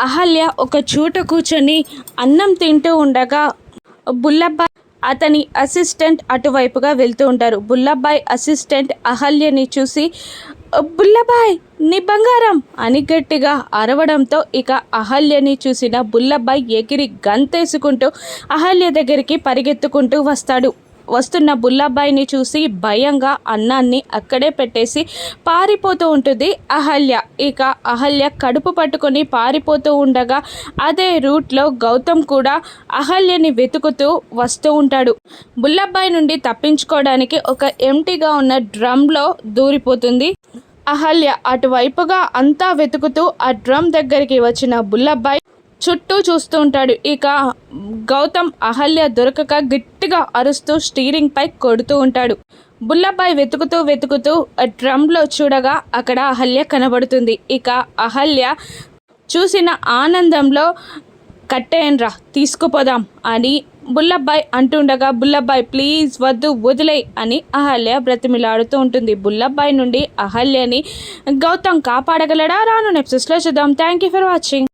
అహల్య ఒక చోట కూర్చొని అన్నం తింటూ ఉండగా బుల్లబ్బ అతని అసిస్టెంట్ అటువైపుగా వెళ్తూ ఉంటారు. బుల్లబ్బాయ్ అసిస్టెంట్ అహల్యని చూసి బుల్లబాయ్ నీ బంగారం! అని గట్టిగా అరవడంతో ఇక అహల్యని చూసిన బుల్లబ్బాయ్ ఎగిరి గంతేసుకుంటూ అహల్య దగ్గరికి పరిగెత్తుకుంటూ వస్తాడు. వస్తున్న బుల్లబ్బాయిని చూసి భయంగా అన్నాన్ని అక్కడే పెట్టేసి పారిపోతూ ఉంటుంది అహల్య. ఇక అహల్య కడుపు పట్టుకొని పారిపోతూ ఉండగా అదే రూట్లో గౌతమ్ కూడా అహల్యని వెతుకుతూ వస్తూ ఉంటాడు. బుల్లబ్బాయి నుండి తప్పించుకోవడానికి ఒక ఎంటీగా ఉన్న డ్రమ్లో దూరిపోతుంది. అహల్య అటువైపుగా అంతా వెతుకుతూ ఆ డ్రమ్ దగ్గరికి వచ్చిన బుల్లబ్బాయి చుట్టూ చూస్తూ ఉంటాడు. ఇక గౌతమ్ అహల్య దొరకక గట్టిగా అరుస్తూ స్టీరింగ్ పై కొడుతూ ఉంటాడు. బుల్లబ్బాయి వెతుకుతూ వెతుకుతూ డ్రమ్లో చూడగా అక్కడ అహల్య కనబడుతుంది. ఇక అహల్య చూసిన ఆనందంలో కట్టేయన్రా తీసుకుపోదాం అని బుల్లబ్బాయ్ అంటుండగా బుల్లబ్బాయ్ ప్లీజ్ వద్దు వదిలే అని అహల్య బ్రతిమిలాడుతూ ఉంటుంది. బుల్లబ్బాయ్ నుండి అహల్యని గౌతమ్ కాపాడగలడా? రాను నెప్సెస్లో చూద్దాం. Thank you for watching.